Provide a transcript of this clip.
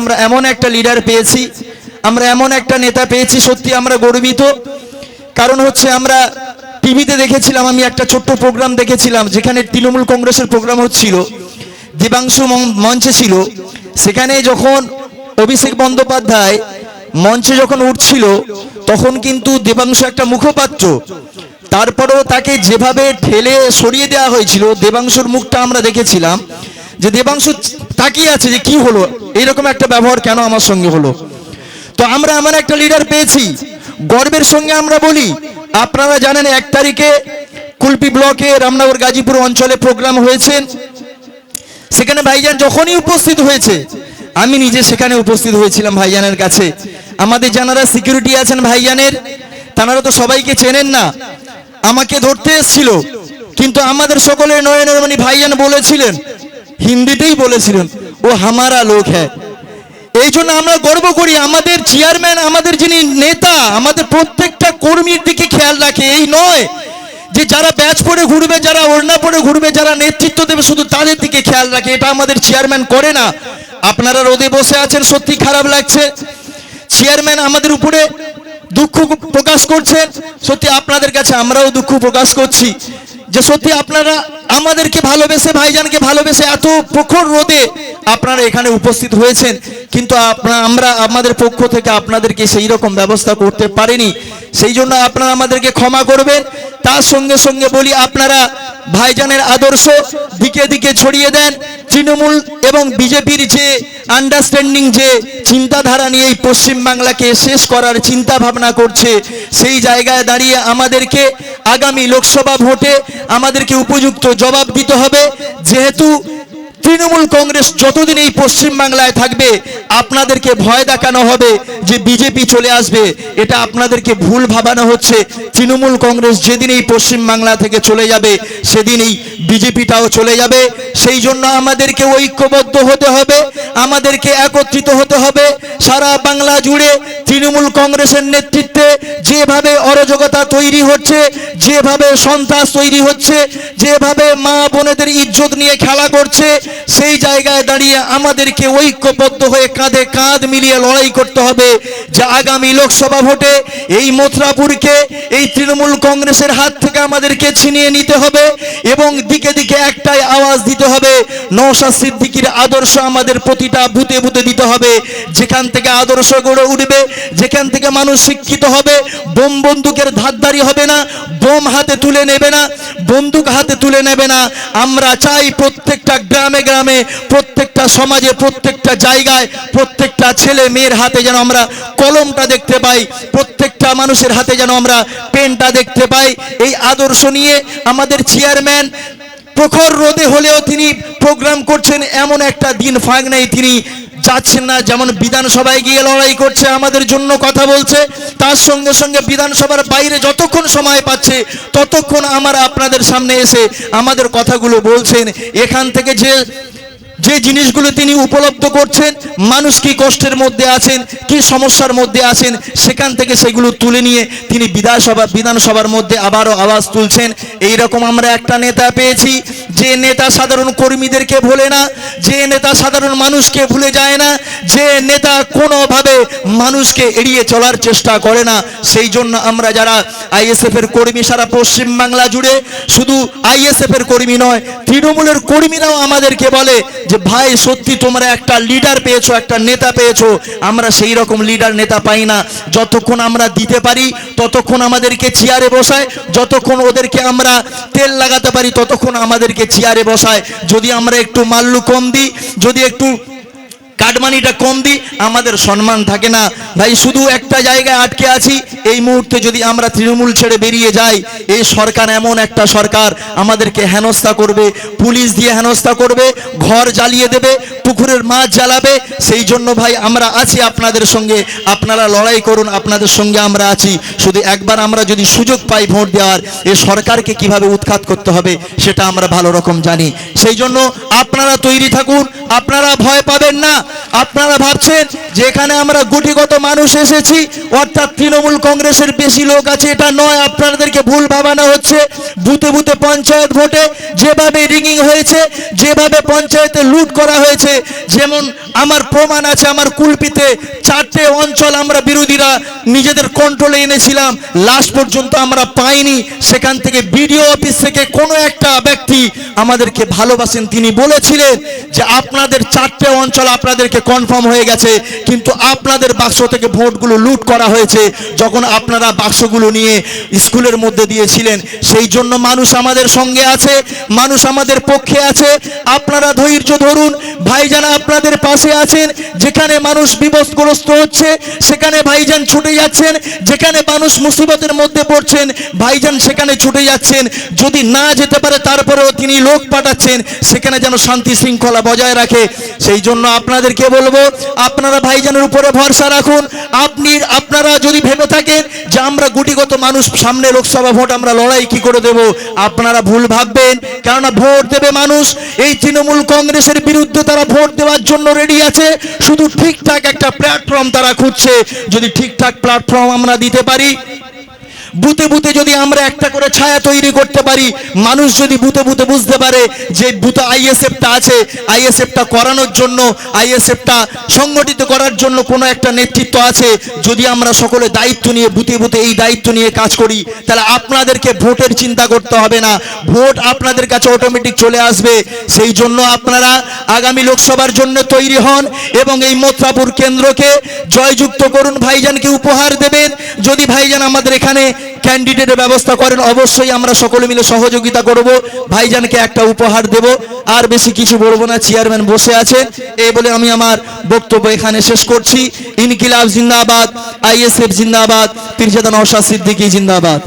আমরা এমন একটা লিডার পেয়েছি, আমরা এমন একটা নেতা পেয়েছি, সত্যি আমরা গর্বিত। কারণ হচ্ছে আমরা টিভিতে দেখেছিলাম, আমি একটা ছোট্ট প্রোগ্রাম দেখেছিলাম, যেখানে তৃণমূল কংগ্রেসের প্রোগ্রাম হচ্ছিল, দেবাংশু মঞ্চে ছিল। সেখানে যখন অভিষেক বন্দ্যোপাধ্যায় মঞ্চে যখন উঠছিল, তখন কিন্তু দেবাংশু একটা মুখপাত্র। তারপরেও তাকে যেভাবে ঠেলে সরিয়ে দেওয়া হয়েছিল, দেবাংশুর মুখটা আমরা দেখেছিলাম। যে দেবাংশু তাকিয়ে আছে যে কি হলো? এরকম একটা ব্যবহার কেন আমার সঙ্গে হলো? তো আমরা এমন একটা লিডার পেয়েছি। গর্বের সঙ্গে আমরা বলি, আপনারা জানেন এক তারিখে কুলপি ব্লকে রামনগর গাজীপুর অঞ্চলে প্রোগ্রাম হয়েছে। সেখানে ভাইজান যখনই উপস্থিত হয়েছে, আমি নিজে সেখানে উপস্থিত হয়েছিলাম ভাইজানের কাছে। আমাদের যারা সিকিউরিটি আছেন ভাইজানের তারা তো সবাইকে চেনেন না। আমাকে ধরতে এসেছিল, কিন্তু আমাদের সকলের নয়নের মণি ভাইজান বলেছিলেন হিন্দিতেই বলেছিলেন, ও হামারা লোক হ্যাঁ। এই জন্য আমরা গর্ব করি, আমাদের চেয়ারম্যান, আমাদের যিনি নেতা, আমাদের প্রত্যেকটা কর্মীর দিকে খেয়াল রাখে। এই নয় যে যারা ব্যাচ পরে ঘুরবে, যারা ওড়না পরে ঘুরবে, যারা নেতৃত্ব দেবে, শুধু তাদের দিকে খেয়াল রাখে। এটা আমাদের চেয়ারম্যান করে না। আপনারা রোদে বসে আছেন, সত্যি খারাপ লাগছে। চেয়ারম্যান আমাদের উপরে দুঃখ প্রকাশ করছেন সত্যি আপনাদের কাছে আমরাও দুঃখ প্রকাশ করছি। যে সত্যি আপনারা আমাদেরকে ভালোবেসে, ভাইজানকে ভালোবেসে এত প্রখর রোদে আপনারা এখানে উপস্থিত হয়েছেন, কিন্তু আমরা আমাদের পক্ষ থেকে আপনাদেরকে সেই রকম ব্যবস্থা করতে পারিনি। সেই জন্য আপনারা আমাদেরকে ক্ষমা করবেন। তার সঙ্গে সঙ্গে বলি, আপনারা ভাইজানের আদর্শ দিকে দিকে ছড়িয়ে দেন। তৃণমূল এবং বিজেপির যে আন্ডারস্ট্যান্ডিং যে চিন্তাধারা নিয়ে এই পশ্চিমবাংলাকে শেষ করার চিন্তা ভাবনা করছে, সেই জায়গায় দাঁড়িয়ে আমাদেরকে আগামী লোকসভা ভোটে আমাদেরকে উপযুক্ত জবাব দিতে হবে। যেহেতু তৃণমূল কংগ্রেস যতদিন এই পশ্চিমবাংলায় থাকবে, আপনাদেরকে ভয় দেখানো হবে যে বিজেপি চলে আসবে। এটা আপনাদেরকে ভুল ভাবানো হচ্ছে। তৃণমূল কংগ্রেস যেদিন এই পশ্চিমবাংলা থেকে চলে যাবে, সেদিনই বিজেপিটাও চলে যাবে। সেই জন্য আমাদেরকে ঐক্যবদ্ধ হতে হবে, আমাদেরকে একত্রিত হতে হবে। সারা বাংলা জুড়ে তৃণমূল কংগ্রেসের নেতৃত্বে যেভাবে অরাজকতা তৈরি হচ্ছে, যেভাবে সন্ত্রাস তৈরি হচ্ছে, যেভাবে মা বোনেদের ইজ্জত নিয়ে খেলা করছে, সেই জায়গায় দাঁড়িয়ে আমাদেরকে ঐক্যবদ্ধ হয়ে কাঁধে কাঁধ মিলিয়ে লড়াই করতে হবে যে আগামী লোকসভা ভোটে এই মথুরাপুরকে, এই তৃণমূল কংগ্রেসের হাত থেকে আমাদেরকে ছিনিয়ে নিতে হবে এবং দিকে দিকে একটাই আওয়াজ দিতে হবে নৌশাদ সিদ্দিকির আদর্শ আমাদের প্রতিটা বুতে বুতে দিতে হবে। যেখান থেকে আদর্শ গড়ে উঠবে যেখান থেকে মানুষ শিক্ষিত হবে, বোম বন্দুকের ধারদারি হবে না, বোম হাতে তুলে নেবে না, বন্দুক হাতে তুলে নেবে না। আমরা চাই প্রত্যেকটা গ্রামে গ্রামে, প্রত্যেকটা সমাজে, প্রত্যেকটা জায়গায়, প্রত্যেকটা ছেলে মেয়ের হাতে যেন আমরা কলমটা দেখতে পাই, প্রত্যেকটা মানুষের হাতে যেন আমরা পেনটা দেখতে পাই। এই আদর্শ নিয়ে আমাদের চেয়ারম্যান প্রখর রোদে হলেও তিনি প্রোগ্রাম করছেন, এমন একটা দিন ফাঁক নেই তিনি যাচ্ছেন না, যেমন বিধানসভায় গিয়ে লড়াই করছে, আমাদের জন্য কথা বলছে, তার সঙ্গে সঙ্গে বিধানসভার বাইরে যতক্ষণ সময় পাচ্ছে, ততক্ষণ আমার আপনাদের সামনে এসে আমাদের কথাগুলো বলছেন। এখান থেকে যে যে জিনিসগুলো তিনি উপলব্ধ করছেন, মানুষ কি কষ্টের মধ্যে আছেন, কি সমস্যার মধ্যে আছেন, সেখান থেকে সেগুলো তুলে নিয়ে তিনি বিধানসভা বিধানসভার মধ্যে আবারও আওয়াজ তুলছেন। এই রকম আমরা একটা নেতা পেয়েছি, যে নেতা সাধারণ কর্মীদেরকে ভোলে না, যে নেতা সাধারণ মানুষকে ভুলে যায় না, যে নেতা কোনোভাবে মানুষকে এড়িয়ে চলার চেষ্টা করে না। সেই জন্য আমরা যারা আইএসএফ এর কর্মী, সারা পশ্চিমবাংলা জুড়ে শুধু আইএসএফ এর কর্মী নয়, তৃণমূলের কর্মীরাও আমাদেরকে বলে যে ভাই, সত্যি তোমরা একটা লিডার পেয়েছ, একটা নেতা পেয়েছ। আমরা সেই রকম লিডার নেতা পাই না। যতক্ষণ আমরা দিতে পারি, ততক্ষণ আমাদেরকে চেয়ারে বসায়। যতক্ষণ ওদেরকে আমরা তেল লাগাতে পারি, ততক্ষণ আমাদেরকে চেয়ারে বসায়। যদি আমরা একটু মাল্লু কম দিই, যদি একটু কাটমানিটা কম দিই, আমাদের সম্মান থাকে না। ভাই, শুধু একটা জায়গায় আটকে আছি, এই মুহূর্তে যদি আমরা তৃণমূল ছেড়ে বেরিয়ে যাই এই সরকার এমন একটা সরকার, আমাদেরকে হেনস্থা করবে, পুলিশ দিয়ে হেনস্থা করবে, ঘর জ্বালিয়ে দেবে, পুকুরের মাছ জ্বালাবে, সেই জন্য ভাই, আমরা আছি আপনাদের সঙ্গে, আপনারা লড়াই করুন, আপনাদের সঙ্গে আমরা আছি। শুধু একবার আমরা যদি সুযোগ পাই ভোট দেওয়ার, এ সরকারকে কীভাবে উৎখাত করতে হবে, সেটা আমরা ভালো রকম জানি। সেই জন্য আপনারা তৈরি থাকুন আপনারা ভয় পাবেন না। আপনারা ভাবছেন যে এখানে আমরা গুটিগত মানুষ এসেছি, অর্থাৎ তৃণমূল কংগ্রেসের বেশি লোক আছে, এটা নয়, আপনাদেরকে ভুল ভাবানো হচ্ছে। বুথে বুথে পঞ্চায়েত ভোটে যেভাবে রিগিং হয়েছে, যেভাবে পঞ্চায়েতে লুট করা হয়েছে, যেমন আমার প্রমাণ আছে, আমার কুলপিতে চারটে অঞ্চল আমরা বিরোধীরা নিজেদের কন্ট্রোলে এনেছিলাম। লাস্ট পর্যন্ত আমরা পাইনি। সেখান থেকে বিডিও অফিস থেকে কোনো একটা ব্যক্তি আমাদেরকে ভালোবাসেন। তিনি বলেছিলেন যে, আপনাদের চারটে অঞ্চল আপনাদেরকে কনফার্ম হয়ে গেছে, কিন্তু আপনাদের বাক্স থেকে ভোটগুলো লুট করা হয়েছে। যখন আপনারা বাক্সগুলো নিয়ে স্কুলের মধ্যে দিয়েছিলেন, সেই জন্য মানুষ আমাদের সঙ্গে আছে, মানুষ আমাদের পক্ষে আছে। আপনারা ধৈর্য ধরুন। ভাইজান আপনাদের পাশে আছেন, যেখানে মানুষ বিপদগ্রস্ত হচ্ছে, সেখানে ভাইজান ছুটে যাচ্ছেন, যেখানে মানুষ মুসিবতের মধ্যে পড়ছেন, ভাইজান সেখানে ছুটে যাচ্ছেন। যদি না যেতে পারে, তারপরেও তিনি লোক পাঠাচ্ছেন, সেখানে যেন শান্তি শৃঙ্খলা বজায় রাখে। সেই জন্য আপনাদেরকে বলব, আপনারা ভাইজানের উপরে ভরসা রাখুন। আপনি, আপনারা যদি ভেবে থাকেন আমরা গুটিগত মানুষ, সামনে লোকসভা ভোট আমরা লড়াই কি করে দেব? আপনারা ভুল ভাববেন, কেননা ভোট দেবে মানুষ। এই তৃণমূল কংগ্রেসের বিরুদ্ধে তারা ভোট দেওয়ার জন্য রেডি আছে। শুধু ঠিকঠাক একটা প্ল্যাটফর্ম তারা খুঁজছে। যদি ঠিকঠাক প্ল্যাটফর্ম আমরা দিতে পারি বুতে বুতে যদি আমরা একটা করে ছায়া তৈরি করতে পারি, মানুষ যদি বুতে বুতে বুঝতে পারে যে বুতে আইএসএফটা আছে আইএসএফটা করানোর জন্য আইএসএফটা সংগঠিত করার জন্য কোনো একটা নেতৃত্ব আছে, যদি আমরা সকলে দায়িত্ব নিয়ে বুতে বুতে এই দায়িত্ব নিয়ে কাজ করি, তাহলে আপনাদেরকে ভোটের চিন্তা করতে হবে না। ভোট আপনাদের কাছে অটোমেটিক চলে আসবে। সেই জন্য আপনারা আগামী লোকসভার জন্য তৈরি হন এবং এই মথুরাপুর কেন্দ্রকে জয়যুক্ত করুন। ভাইজানকে উপহার দেবেন। যদি ভাইজান আমাদের এখানে ক্যান্ডিডেটের ব্যবস্থা করেন, অবশ্যই আমরা সকলে মিলে সহযোগিতা করব। ভাইজানকে একটা উপহার দেব। আর বেশি কিছু বলব না চেয়ারম্যান বসে আছেন। এই বলে আমি আমার বক্তব্য এখানে শেষ করছি। ইনকিলাব জিন্দাবাদ, আইএসএফ জিন্দাবাদ, পীরজাদা নওশাদ সিদ্দিকী জিন্দাবাদ।